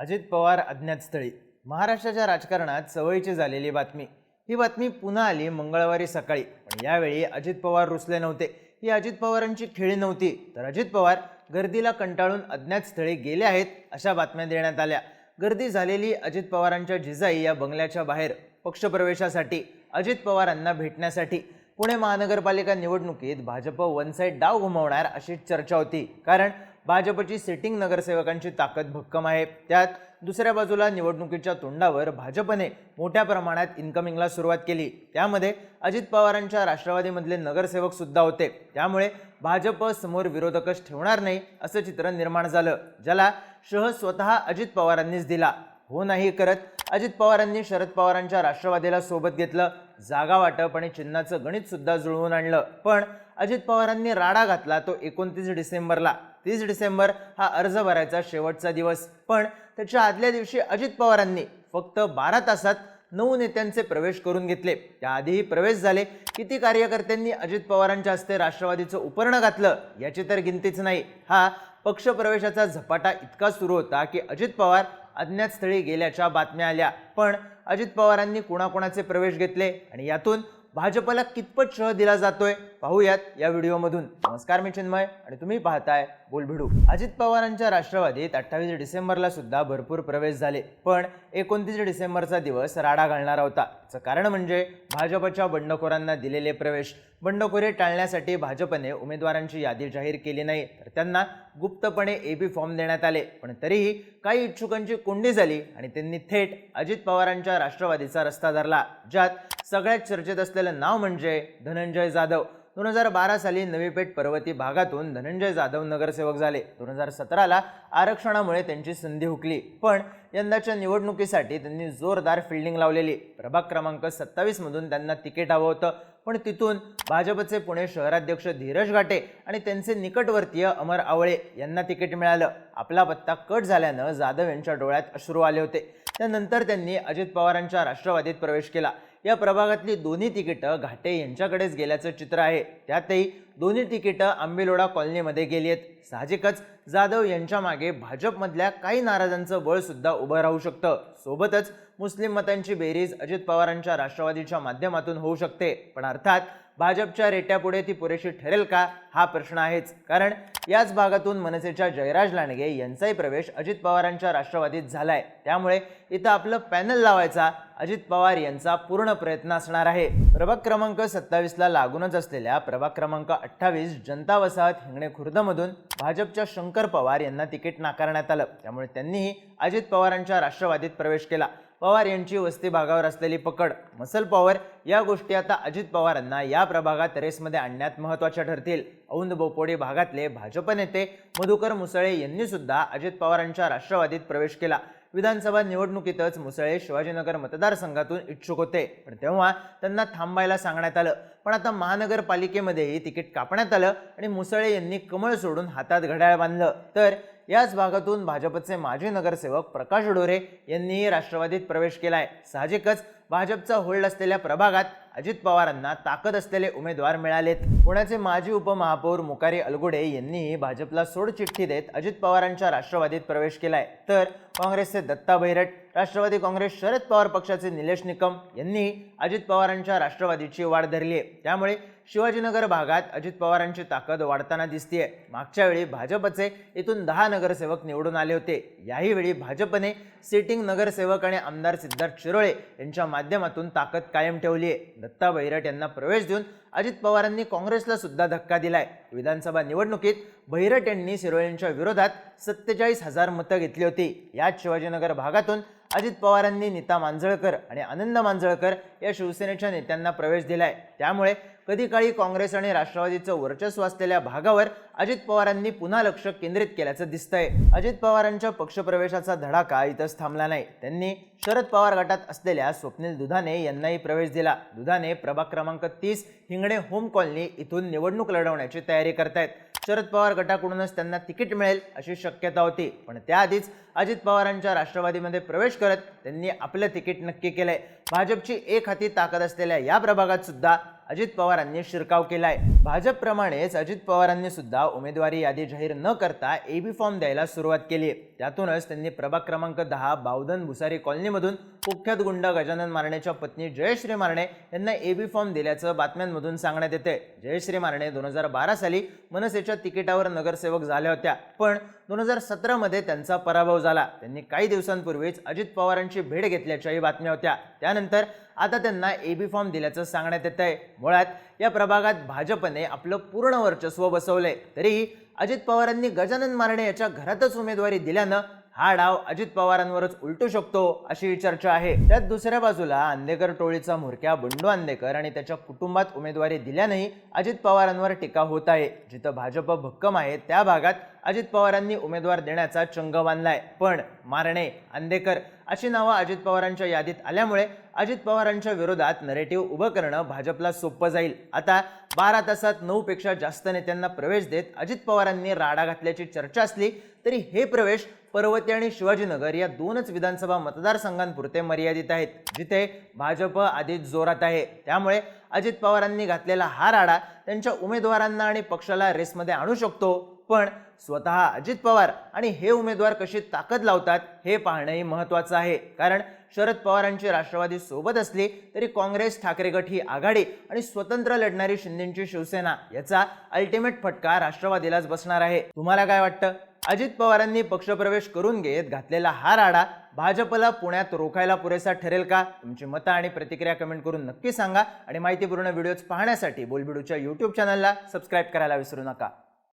अजित पवार अज्ञातस्थळी. महाराष्ट्राच्या राजकारणात सवयीची झालेली बातमी. ही बातमी पुन्हा आली मंगळवारी सकाळी. पण यावेळी अजित पवार रुसले नव्हते. ही अजित पवारांची खेळी नव्हती. तर अजित पवार गर्दीला कंटाळून अज्ञात स्थळी गेले आहेत अशा बातम्या देण्यात आल्या. गर्दी झालेली अजित पवारांच्या जिजाई या बंगल्याच्या बाहेर पक्षप्रवेशासाठी अजित पवारांना भेटण्यासाठी. पुणे महानगरपालिका निवडणुकीत भाजप वन साईड डाव घुमवणार अशी चर्चा होती. कारण भाजपची सिटिंग नगरसेवकांची ताकद भक्कम आहे. त्यात दुसऱ्या बाजूला निवडणुकीच्या तोंडावर भाजपने मोठ्या प्रमाणात इन्कमिंगला सुरुवात केली. त्यामध्ये अजित पवारांच्या राष्ट्रवादीमधले नगरसेवक सुद्धा होते. त्यामुळे भाजप समोर विरोधकच ठेवणार नाही असं चित्र निर्माण झालं ज्याला शह स्वतः अजित पवारांनीच दिला. हो नाही करत अजित पवारांनी शरद पवारांच्या राष्ट्रवादीला सोबत घेतलं जागा वाटप आणि चिन्हाचं गणित सुद्धा जुळवून आणलं. पण अजित पवारांनी राडा घातला तो एकोणतीस डिसेंबरला. तीस डिसेंबर हा अर्ज भरायचा शेवटचा दिवस. पण त्याच्या आदल्या दिवशी अजित पवारांनी फक्त बारा तासात नऊ नेत्यांचे प्रवेश करून घेतले. त्याआधीही प्रवेश झाले. किती कार्यकर्त्यांनी अजित पवारांच्या हस्ते राष्ट्रवादीचं उपर्ण घातलं याची तर गिनतीच नाही. हा पक्षप्रवेशाचा झपाटा इतका सुरू होता की अजित पवार अज्ञात स्थळी गेल्याच्या बातम्या आल्या. पण अजित पवारांनी कुणाकुणाचे प्रवेश घेतले आणि यातून भाजपला कितपत शह दिला जातोय पाहूयात या व्हिडिओमधून. नमस्कार मी चिन्मय आणि तुम्ही पाहताय बोलभिडू. अजित पवारांच्या राष्ट्रवादीत अठ्ठावीस डिसेंबरला सुद्धा भरपूर प्रवेश झाले पण एकोणतीस डिसेंबरचा दिवस राडा घालणारा होता. कारण म्हणजे भाजपच्या बंडखोरांना दिलेले प्रवेश. बंडखोरी टाळण्यासाठी भाजपने उमेदवारांची यादी जाहीर केली नाही. तर त्यांना गुप्तपणे ए बी फॉर्म देण्यात आले. पण तरीही काही इच्छुकांची कोंडी झाली आणि त्यांनी थेट अजित पवारांच्या राष्ट्रवादीचा रस्ता धरला ज्यात सगळ्यात चर्चेत असलेलं नाव म्हणजे धनंजय जाधव. दोन हजार बारा साली नवीपेठ पर्वती भागातून धनंजय जाधव नगरसेवक झाले. दोन हजार सतराला आरक्षणामुळे त्यांची संधी हुकली. पण यंदाच्या निवडणुकीसाठी त्यांनी जोरदार फिल्डिंग लावलेली. प्रभाग क्रमांक सत्तावीसमधून त्यांना तिकीट हवं होतं. पण तिथून भाजपचे पुणे शहराध्यक्ष धीरज घाटे आणि त्यांचे निकटवर्तीय अमर आवळे यांना तिकीट मिळालं. आपला पत्ता कट झाल्यानं जाधव यांच्या डोळ्यात अश्रू आले होते. त्यानंतर त्यांनी अजित पवारांच्या राष्ट्रवादीत प्रवेश केला. या प्रभागातली दोन्ही तिकीटं घाटे यांच्याकडेच गेल्याचं चित्र आहे. त्यातही दोन्ही तिकीटं आंबेलोडा कॉलनीमध्ये गेली आहेत. साहजिकच जाधव यांच्या मागे भाजपमधल्या काही नाराजांचं बळ सुद्धा उभं राहू शकतं. सोबतच मुस्लिम मतांची बेरीज अजित पवारांच्या राष्ट्रवादीच्या माध्यमातून होऊ शकते. पण अर्थात भाजपच्या रेट्यापुढे ती पुरेशी ठरेल का? हा प्रश्न आहेच. कारण याच भागातून मनसेच्या जयराज लांडगे यांचाही प्रवेश अजित पवारांच्या राष्ट्रवादीत झालाय. त्यामुळे इथं आपलं पॅनल लावायचा. अजित पवार यांचा पूर्ण प्रयत्न असणार आहे. प्रभाग क्रमांक सत्तावीसला लागूनच असलेल्या प्रभाग क्रमांक अठ्ठावीस जनता वसाहत हिंगणे खुर्दमधून भाजपच्या शंकर पवार यांना तिकीट नाकारण्यात आलं. त्यामुळे त्यांनीही अजित पवारांच्या राष्ट्रवादीत प्रवेश केला. पवार यांची वस्ती भागावर असलेली पकड मसल पॉवर या गोष्टी आता अजित पवारांना या प्रभागात रेसमध्ये आणण्यात महत्त्वाच्या ठरतील. औंध बोपोडी भागातले भाजप नेते मधुकर मुसळे यांनी सुद्धा अजित पवारांच्या राष्ट्रवादीत प्रवेश केला. विधानसभा निवडणुकीतच मुसळे शिवाजीनगर मतदारसंघातून इच्छुक होते. पण तेव्हा त्यांना थांबायला सांगण्यात आलं. पण आता महानगरपालिकेमध्येही तिकीट कापण्यात आलं आणि मुसळे यांनी कमळ सोडून हातात घड्याळ बांधलं. तर याच भागातून भाजपचे माजी नगरसेवक प्रकाश डोरे यांनीही राष्ट्रवादीत प्रवेश केला आहे साहजिकच भाजपचा होल्ड असलेल्या प्रभागात अजित पवारांना ताकद असलेले उमेदवार मिळालेत. पुण्याचे माजी उपमहापौर मुकारी अलगुडे यांनीही भाजपला सोडचिठ्ठी देत अजित पवारांच्या राष्ट्रवादीत प्रवेश केलाय. तर काँग्रेसचे दत्ता भैरट राष्ट्रवादी काँग्रेस शरद पवार पक्षाचे निलेश निकम यांनी अजित पवारांच्या राष्ट्रवादीची वाढ धरली आहे. त्यामुळे शिवाजीनगर भागात अजित पवारांची ताकद वाढताना दिसतीये. मागच्या वेळी भाजपचे इथून दहा नगरसेवक निवडून आले होते. याही वेळी भाजपने सिटिंग नगरसेवक आणि आमदार सिद्धार्थ शिरोळे यांच्या माध्यमातून ताकद कायम ठेवली आहे. दत्ता बैरट यांना प्रवेश देऊन अजित पवारांनी काँग्रेसला सुद्धा धक्का दिलाय. विधानसभा निवडणुकीत भैरट यांनी शिरोळेंच्या विरोधात सत्तेचाळीस हजार मतं घेतली होती. याच शिवाजीनगर भागातून अजित पवारांनी नीता मांजळकर आणि आनंद मांजळकर या शिवसेनेच्या नेत्यांना प्रवेश दिलाय. त्यामुळे कधी काळी काँग्रेस आणि राष्ट्रवादीचं वर्चस्व असलेल्या भागावर अजित पवारांनी पुन्हा लक्ष केंद्रित केल्याचं दिसतंय. अजित पवारांच्या पक्षप्रवेशाचा धडाका इथंच थांबला नाही. त्यांनी शरद पवार गटात असलेल्या स्वप्नील दुधाने यांनाही प्रवेश दिला. दुधाने प्रभाग क्रमांक तीस हिंगणे होम कॉलनी इथून निवडणूक लढवण्याची तयारी करतायत. शरद पवार गटाकडूनच त्यांना तिकीट मिळेल अशी शक्यता होती. पण त्याआधीच अजित पवारांच्या राष्ट्रवादीमध्ये प्रवेश करत त्यांनी आपलं तिकीट नक्की केलंय. भाजपची एक हाती ताकद असलेल्या या प्रभागात सुद्धा अजित पवारांनी शिरकाव केलाय. भाजपप्रमाणेच अजित पवारांनी सुद्धा उमेदवारी यादी जाहीर न करता ए बी फॉर्म द्यायला सुरुवात केली. त्यातूनच त्यांनी प्रभाग क्रमांक दहा बावधन भुसारी कॉलनीमधून कुख्यात गुंड गजानन मारणेच्या पत्नी जयश्री मारणे यांना बी फॉर्म दिल्याचं बातम्यांमधून सांगण्यात येते जयश्री मारणे दोन हजार बारा साली मनसेच्या तिकिटावर नगरसेवक झाल्या होत्या पण दोन हजार सतरामध्ये त्यांचा पराभव झाला. त्यांनी काही दिवसांपूर्वीच अजित पवारांची भेट घेतल्याच्याही बातम्या होत्या. त्यानंतर आता त्यांना ए बी फॉर्म दिल्याचं सांगण्यात येत आहे मुळात या प्रभागात भाजपने आपलं पूर्ण वर्चस्व बसवलंय. तरीही अजित पवारांनी गजानन मारणे याच्या घरातच उमेदवारी दिल्यानं हा डाव अजित पवारांवरच उलटू शकतो अशी चर्चा आहे. त्यात दुसऱ्या बाजूला आंदेकर टोळीचा म्होरक्या बंडू आंदेकर आणि त्याच्या कुटुंबात उमेदवारी दिल्यानंही अजित पवारांवर टीका होत आहे. जिथं भाजप भक्कम आहे त्या भागात अजित पवारांनी उमेदवार देण्याचा चंग बांधलाय पण मारणे आंदेकर अशी नावं अजित पवारांच्या यादीत आल्यामुळे अजित पवारांच्या विरोधात नरेटिव्ह उभं करणं भाजपला सोपं जाईल. आता बारा तासात नऊ पेक्षा जास्त नेत्यांना प्रवेश देत अजित पवारांनी राडा घातल्याची चर्चा असली तरी हे प्रवेश पर्वती आणि शिवाजीनगर या दोनच विधानसभा मतदारसंघांपुरते मर्यादित आहेत जिथे भाजप आधीच जोरात आहे. त्यामुळे अजित पवारांनी घातलेला हा राडा त्यांच्या उमेदवारांना आणि पक्षाला रेसमध्ये आणू शकतो. पण स्वतः अजित पवार आणि हे उमेदवार कशी ताकद लावतात हे पाहणंही महत्त्वाचं आहे. कारण शरद पवारांची राष्ट्रवादी सोबत असली तरी काँग्रेस ठाकरे गट ही आघाडी आणि स्वतंत्र लढणारी शिंदेची शिवसेना याचा अल्टिमेट फटका राष्ट्रवादीलाच बसणार आहे. तुम्हाला काय वाटतं? अजित पवारांनी पक्षप्रवेश करून घेत घातलेला हा राडा भाजपला पुण्यात रोखायला पुरेसा ठरेल का? तुमची मतं आणि प्रतिक्रिया कमेंट करून नक्की सांगा. आणि माहितीपूर्ण व्हिडिओज पाहण्यासाठी बोलबिडूच्या यूट्यूब चॅनलला सबस्क्राईब करायला विसरू नका.